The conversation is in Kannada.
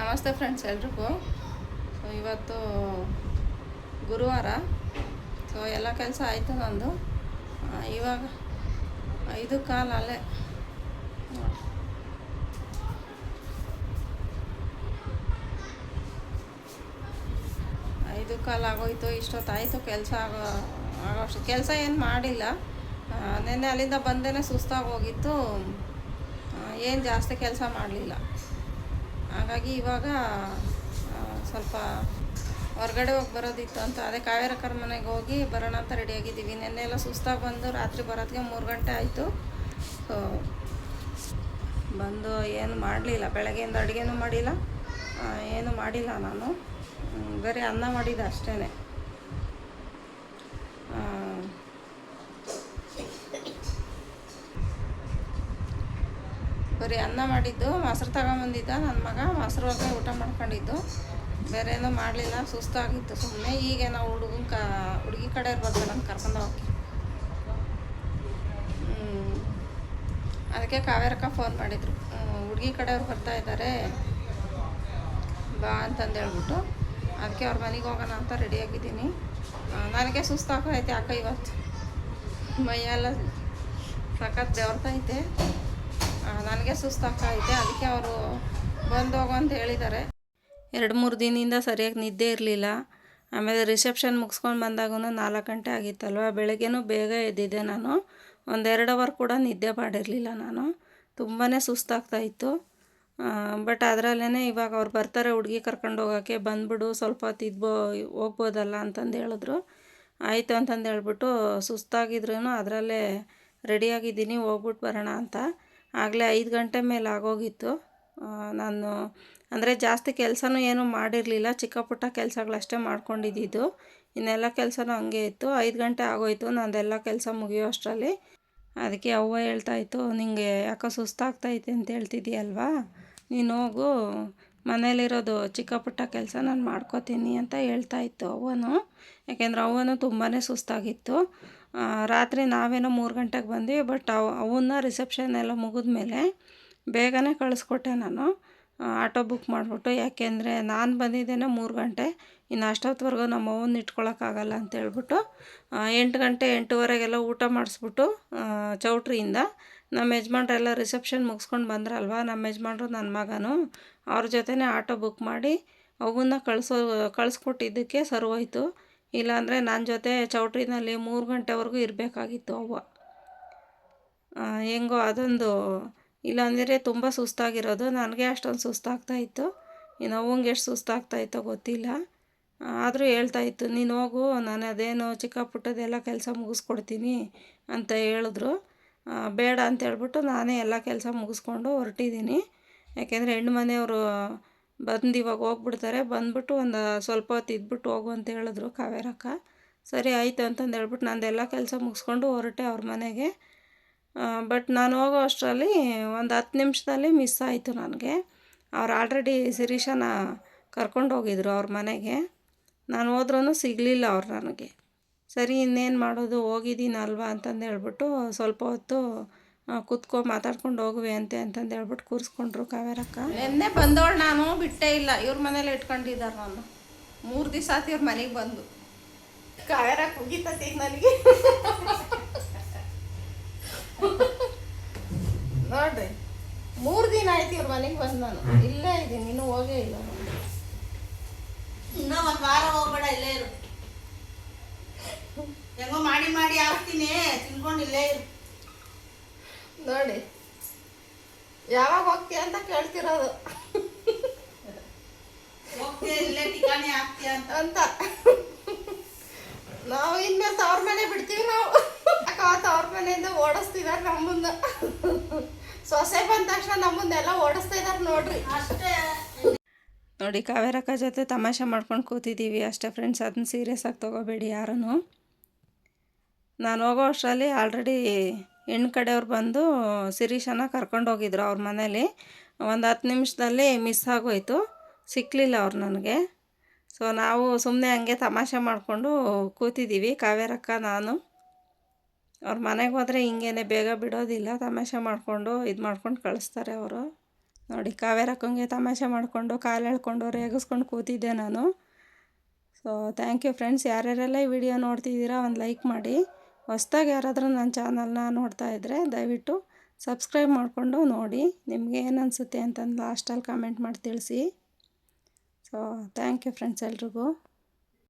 ನಮಸ್ತೆ ಫ್ರೆಂಡ್ಸ್ ಎಲ್ರಿಗೂ. ಸೊ ಇವತ್ತು ಗುರುವಾರ. ಸೊ ಎಲ್ಲ ಕೆಲಸ ಆಯಿತು ನಂದು. ಇವಾಗ ಐದು ಕಾಲು ಅಲ್ಲೇ. ಐದು ಕಾಲು ಆಗೋಯ್ತು, ಇಷ್ಟೊತ್ತಾಯಿತು, ಕೆಲಸ ಆಗೋ, ಆಗೋಷ್ಟು. ಕೆಲಸ ಏನು ಮಾಡಿಲ್ಲ. ನೆನ್ನೆ ಅಲ್ಲಿಂದ ಬಂದೇ ಸುಸ್ತಾಗಿ ಹೋಗಿತ್ತು. ಏನು ಜಾಸ್ತಿ ಕೆಲಸ ಮಾಡಲಿಲ್ಲ. ಹಾಗಾಗಿ ಇವಾಗ ಸ್ವಲ್ಪ ಹೊರಗಡೆ ಹೋಗಿ ಬರೋದಿತ್ತು ಅಂತ. ಅದೇ ಕಾವೇರಕ್ಕರ ಮನೆಗೆ ಹೋಗಿ ಬರೋಣ ಅಂತ ರೆಡಿಯಾಗಿದ್ದೀವಿ ನೆನ್ನೆ ಎಲ್ಲ ಸುಸ್ತಾಗಿ ಬಂದು ರಾತ್ರಿ ಬರೋದಕ್ಕೆ ಮೂರು ಗಂಟೆ ಆಯಿತು. ಸೊ ಬಂದು ಏನು ಮಾಡಲಿಲ್ಲ. ಬೆಳಗ್ಗೆಯಿಂದ ಅಡುಗೆನೂ ಮಾಡಿಲ್ಲ. ಏನೂ ಮಾಡಿಲ್ಲ ನಾನು. ಬರೀ ಅನ್ನ ಮಾಡಿದ್ದೆ ಅಷ್ಟೇ ಬರೀ ಅನ್ನ ಮಾಡಿದ್ದು, ಮೊಸರು ತಗೊಂಬಂದಿದ್ದ ನನ್ನ ಮಗ, ಮೊಸರು ಒಳಗೆ ಊಟ ಮಾಡ್ಕೊಂಡಿದ್ದು. ಬೇರೆ ಏನೂ ಮಾಡಲಿಲ್ಲ, ಸುಸ್ತಾಗಿತ್ತು ಸುಮ್ಮನೆ ಈಗ ನಾವು ಹುಡುಗನ ಕ, ಹುಡುಗಿ ಕಡೆ ಇರ್ಬೋದು ನಾನು ಕರ್ಕೊಂಡು ಹೋಗಿ. ಅದಕ್ಕೆ ಕಾವೇರಕ್ಕ ಫೋನ್ ಮಾಡಿದರು. ಹುಡುಗಿ ಕಡೆಯವ್ರು ಬರ್ತಾ ಇದ್ದಾರೆ ಬಾ ಅಂತಂದು ಹೇಳ್ಬಿಟ್ಟು. ಅದಕ್ಕೆ ಅವ್ರ ಮನೆಗೆ ಹೋಗೋಣ ಅಂತ ರೆಡಿಯಾಗಿದ್ದೀನಿ ನನಗೆ ಸುಸ್ತಾಗೈತೆ ಅಕ್ಕ ಇವತ್ತು. ಮೈಯೆಲ್ಲ ಸಖತ್ ಬೆವರ್ತೈತೆ ನನಗೆ ಸುಸ್ತಾಗ್ತಾಯಿದೆ ಅದಕ್ಕೆ ಅವರು ಬಂದು ಹೋಗು ಅಂತ ಹೇಳಿದ್ದಾರೆ. ಎರಡು ಮೂರು ದಿನದಿಂದ ಸರಿಯಾಗಿ ನಿದ್ದೆ ಇರಲಿಲ್ಲ. ಆಮೇಲೆ ರಿಸೆಪ್ಷನ್ ಮುಗಿಸ್ಕೊಂಡು ಬಂದಾಗೂ ನಾಲ್ಕು ಗಂಟೆ ಆಗಿತ್ತಲ್ವ? ಬೆಳಗ್ಗೆನೂ ಬೇಗ ಎದ್ದಿದ್ದೆ ನಾನು. ಒಂದೆರಡು ಅವರ್ ಕೂಡ ನಿದ್ದೆ ಮಾಡಿರಲಿಲ್ಲ ನಾನು. ತುಂಬಾ ಸುಸ್ತಾಗ್ತಾಯಿತ್ತು ಬಟ್ ಅದರಲ್ಲೇ ಇವಾಗ ಅವ್ರು ಬರ್ತಾರೆ ಹುಡುಗಿ ಕರ್ಕೊಂಡು ಹೋಗೋಕ್ಕೆ, ಬಂದ್ಬಿಡು, ಸ್ವಲ್ಪ ಹೊತ್ತು ಹೋಗ್ಬೋದಲ್ಲ ಅಂತಂದು ಹೇಳಿದ್ರು. ಆಯಿತು ಅಂತಂದು ಹೇಳ್ಬಿಟ್ಟು ಸುಸ್ತಾಗಿದ್ರೂ ಅದರಲ್ಲೇ ರೆಡಿಯಾಗಿದ್ದೀನಿ ಹೋಗ್ಬಿಟ್ಟು ಬರೋಣ ಅಂತ. ಆಗಲೇ ಐದು ಗಂಟೆ ಮೇಲೆ ಆಗೋಗಿತ್ತು. ನಾನು, ಅಂದರೆ ಜಾಸ್ತಿ ಕೆಲಸನೂ ಏನೂ ಮಾಡಿರಲಿಲ್ಲ. ಚಿಕ್ಕ ಪುಟ್ಟ ಕೆಲಸಗಳಷ್ಟೇ ಮಾಡ್ಕೊಂಡಿದ್ದು ಇನ್ನೆಲ್ಲ ಕೆಲಸನೂ ಹಂಗೆ ಇತ್ತು. ಐದು ಗಂಟೆ ಆಗೋಯ್ತು ನಂದೆಲ್ಲ ಕೆಲಸ ಮುಗಿಯೋ ಅಷ್ಟರಲ್ಲಿ. ಅದಕ್ಕೆ ಅವ್ವ ಹೇಳ್ತಾ ಇತ್ತು, ನಿಂಗೆ ಯಾಕೋ ಸುಸ್ತಾಗ್ತೈತೆ ಅಂತ ಹೇಳ್ತಿದ್ದೀಯಲ್ವಾ? ನೀನು ಹೋಗು. ಮನೇಲಿರೋದು ಚಿಕ್ಕ ಪುಟ್ಟ ಕೆಲಸ ನಾನು ಮಾಡ್ಕೋತೀನಿ ಅಂತ ಹೇಳ್ತಾ ಇತ್ತು ಅವ್ವನು. ಯಾಕೆಂದ್ರೆ ಅವ್ವನು ತುಂಬಾ ಸುಸ್ತಾಗಿತ್ತು. ರಾತ್ರಿ ನಾವೇನೋ ಮೂರು ಗಂಟೆಗೆ ಬಂದ್ವಿ, ಬಟ್ ಅವು, ಅವನ್ನ ರಿಸೆಪ್ಷನ್ ಎಲ್ಲ ಮುಗಿದ್ಮೇಲೆ ಬೇಗನೆ ಕಳಿಸ್ಕೊಟ್ಟೆ ನಾನು. ಆಟೋ ಬುಕ್ ಮಾಡಿಬಿಟ್ಟು, ಯಾಕೆಂದರೆ ನಾನು ಬಂದಿದ್ದೇನೆ ಮೂರು ಗಂಟೆ, ಇನ್ನು ಅಷ್ಟೊತ್ತವರೆಗೂ ನಮ್ಮ ಅವ್ವನ್ನ ಇಟ್ಕೊಳಕ್ಕಾಗಲ್ಲ ಅಂತೇಳ್ಬಿಟ್ಟು ಎಂಟು ಗಂಟೆ, ಎಂಟೂವರೆಗೆಲ್ಲ ಊಟ ಮಾಡಿಸ್ಬಿಟ್ಟು ಚೌಟ್ರಿಯಿಂದ ನಮ್ಮ ಯಜಮಾನ್ರೆಲ್ಲ ರಿಸೆಪ್ಷನ್ ಮುಗಿಸ್ಕೊಂಡು ಬಂದ್ರಲ್ವ, ನಮ್ಮ ಯಜಮಾನ್ರು, ನನ್ನ ಮಗನು, ಅವ್ರ ಜೊತೆನೇ ಆಟೋ ಬುಕ್ ಮಾಡಿ ಅವನ್ನ ಕಳಿಸೋ, ಕಳಿಸ್ಕೊಟ್ಟಿದ್ದಕ್ಕೆ ಸರ್ವೋಯ್ತು. ಇಲ್ಲಾಂದರೆ ನನ್ನ ಜೊತೆ ಚೌಟ್ರಿನಲ್ಲಿ ಮೂರು ಗಂಟೆವರೆಗೂ ಇರಬೇಕಾಗಿತ್ತು ಅವ್ವ. ಹೆಂಗೋ ಅದೊಂದು, ಇಲ್ಲಾಂದರೆ ತುಂಬ ಸುಸ್ತಾಗಿರೋದು. ನನಗೆ ಅಷ್ಟೊಂದು ಸುಸ್ತಾಗ್ತಾಯಿತ್ತು ಇನ್ನು ಅವಂಗೆ ಎಷ್ಟು ಸುಸ್ತಾಗ್ತಾಯಿತ್ತೋ ಗೊತ್ತಿಲ್ಲ. ಆದರೂ ಹೇಳ್ತಾಯಿತ್ತು ನೀನು ಹೋಗು, ನಾನು ಅದೇನು ಚಿಕ್ಕ ಪುಟ್ಟದೆಲ್ಲ ಕೆಲಸ ಮುಗಿಸ್ಕೊಡ್ತೀನಿ ಅಂತ ಹೇಳಿದ್ರು. ಬೇಡ ಅಂತ ಹೇಳ್ಬಿಟ್ಟು ನಾನೇ ಎಲ್ಲ ಕೆಲಸ ಮುಗಿಸ್ಕೊಂಡು ಹೊರಟಿದ್ದೀನಿ. ಯಾಕೆಂದರೆ ಹೆಣ್ಣು ಮನೆಯವರು ಬಂದು ಇವಾಗ ಹೋಗ್ಬಿಡ್ತಾರೆ. ಬಂದ್ಬಿಟ್ಟು ಒಂದು ಸ್ವಲ್ಪ ಹೊತ್ತು ಇದ್ಬಿಟ್ಟು ಹೋಗು ಅಂತ ಹೇಳಿದ್ರು ಕಾವೇರಕ್ಕ. ಸರಿ ಆಯಿತು ಅಂತಂದು ಹೇಳ್ಬಿಟ್ಟು ನಂದೆಲ್ಲ ಕೆಲಸ ಮುಗಿಸ್ಕೊಂಡು ಹೊರಟೆ ಅವ್ರ ಮನೆಗೆ. ಬಟ್ ನಾನು ಹೋಗೋ ಅಷ್ಟರಲ್ಲಿ ಒಂದು ಹತ್ತು ನಿಮಿಷದಲ್ಲಿ ಮಿಸ್ ಆಯಿತು ನನಗೆ. ಅವ್ರು ಆಲ್ರೆಡಿ ಶಿರೀಷನ ಕರ್ಕೊಂಡು ಹೋಗಿದ್ರು ಅವ್ರ ಮನೆಗೆ. ನಾನು ಹೋದ್ರೂ ಸಿಗಲಿಲ್ಲ ಅವ್ರು ನನಗೆ. ಸರಿ, ಇನ್ನೇನು ಮಾಡೋದು? ಹೋಗಿದ್ದೀನಲ್ವಾ ಅಂತಂದು ಹೇಳ್ಬಿಟ್ಟು ಸ್ವಲ್ಪ ಹೊತ್ತು ಕುತ್ಕೊ ಮಾತಾಡ್ಕೊಂಡು ಹೋಗುವೆ ಅಂತೆ ಅಂತಂದು ಹೇಳ್ಬಿಟ್ಟು ಕೂರಿಸ್ಕೊಂಡ್ರು ಕಾವೇರಕ್ಕ. ನಿನ್ನೆ ಬಂದವಳು ನಾನು ಬಿಟ್ಟೇ ಇಲ್ಲ. ಇವ್ರ ಮನೇಲಿ ಇಟ್ಕೊಂಡಿದ್ದಾರೆ ನಾನು. ಮೂರು ದಿವಸ ಆತು ಇವ್ರ ಮನೆಗೆ ಬಂದು. ಕಾವೇರ ಮುಗಿತತಿ ಈಗ ನನಗೆ. ನೋಡ್ರಿ ಮೂರು ದಿನ ಆಯ್ತು ಇವ್ರ ಮನೆಗೆ ಬಂದು ನಾನು. ಇಲ್ಲೇ ಇದ್ದೀನಿ ಇನ್ನೂ ಹೋಗೇ ಇಲ್ಲ ನಾನು. ಇನ್ನೂ ಒಂದು ವಾರ ಹೋಗ್ಬೇಡ ಇಲ್ಲೇ ಇರು. ಹೆಂಗೋ ಮಾಡಿ ಮಾಡಿ ಹಾಕ್ತೀನಿ. ತಿನ್ಕೊಂಡು ಇಲ್ಲೇ ಇರು. ನೋಡಿ. ಯಾವಾಗ ಹೋಗ್ತೀಯ ಅಂತ ಕೇಳ್ತಿರೋದು. ಅಂತ. ಅಂತ. ನಾವು ಇನ್ಮೇಲೆ ತವ್ರ ಮನೆ ಬಿಡ್ತೀವಿ ನಾವು. ಯಾಕ ತವ್ರ ಮನೆಯಿಂದ ಓಡಿಸ್ತಿದಾರೆ ನಮ್ಮನ್ನ. ಸೊಸೆ ಬಂದ ತಕ್ಷಣ ನಮ್ಮನ್ನೆಲ್ಲ ಓಡಿಸ್ತಾ ಇದಾರೆ ನೋಡ್ರಿ. ಅಷ್ಟೇ. ನೋಡಿ ಕಾವೇರಕ್ಕ ಜೊತೆ ತಮಾಷೆ ಮಾಡ್ಕೊಂಡು ಕೂತಿದ್ದೀವಿ ಅಷ್ಟೇ ಫ್ರೆಂಡ್ಸ್ ಅದನ್ನ ಸೀರಿಯಸ್ ಆಗಿ ತೊಗೋಬೇಡಿ ಯಾರೂ ನಾನು ಹೋಗೋ ಅಷ್ಟರಲ್ಲಿ ಆಲ್ರೆಡಿ ಹೆಣ್ಣು ಕಡೆಯವ್ರು ಬಂದು ಶಿರೀಷನ ಕರ್ಕೊಂಡೋಗಿದ್ರು ಅವ್ರ ಮನೇಲಿ. ಒಂದು ಹತ್ತು ನಿಮಿಷದಲ್ಲಿ ಮಿಸ್ ಆಗೋಯ್ತು. ಸಿಕ್ಕಲಿಲ್ಲ ಅವ್ರು ನನಗೆ. ಸೊ ನಾವು ಸುಮ್ಮನೆ ಹಂಗೆ ತಮಾಷೆ ಮಾಡಿಕೊಂಡು ಕೂತಿದ್ದೀವಿ ಕಾವೇರಕ್ಕ ನಾನು. ಅವ್ರ ಮನೆಗೆ ಹೋದರೆ ಹಿಂಗೇನೆ ಬೇಗ ಬಿಡೋದಿಲ್ಲ. ತಮಾಷೆ ಮಾಡಿಕೊಂಡು ಇದು ಮಾಡ್ಕೊಂಡು ಕಳಿಸ್ತಾರೆ ಅವರು. ನೋಡಿ ಕಾವೇರಕ್ಕಂಗೆ ತಮಾಷೆ ಮಾಡಿಕೊಂಡು ಕಾಲು ಎಳ್ಕೊಂಡು ರೇಗಿಸ್ಕೊಂಡು ಕೂತಿದ್ದೆ ನಾನು. ಸೊ ಥ್ಯಾಂಕ್ ಯು ಫ್ರೆಂಡ್ಸ್ ಯಾರ್ಯಾರೆಲ್ಲ ಈ ವಿಡಿಯೋ ನೋಡ್ತಿದ್ದೀರಾ, ಒಂದು ಲೈಕ್ ಮಾಡಿ. ಹೊಸ್ದಾಗಿ ಯಾರಾದರೂ ನನ್ನ ಚಾನಲ್ನ ನೋಡ್ತಾ ಇದ್ದರೆ ದಯವಿಟ್ಟು ಸಬ್ಸ್ಕ್ರೈಬ್ ಮಾಡಿಕೊಂಡು ನೋಡಿ. ನಿಮಗೆ ಏನು ಅನಿಸುತ್ತೆ ಅಂತಂದು ಲಾಸ್ಟಲ್ಲಿ ಕಮೆಂಟ್ ಮಾಡಿ ತಿಳಿಸಿ. ಸೊ ಥ್ಯಾಂಕ್ ಯು ಫ್ರೆಂಡ್ಸ್ ಎಲ್ರಿಗೂ.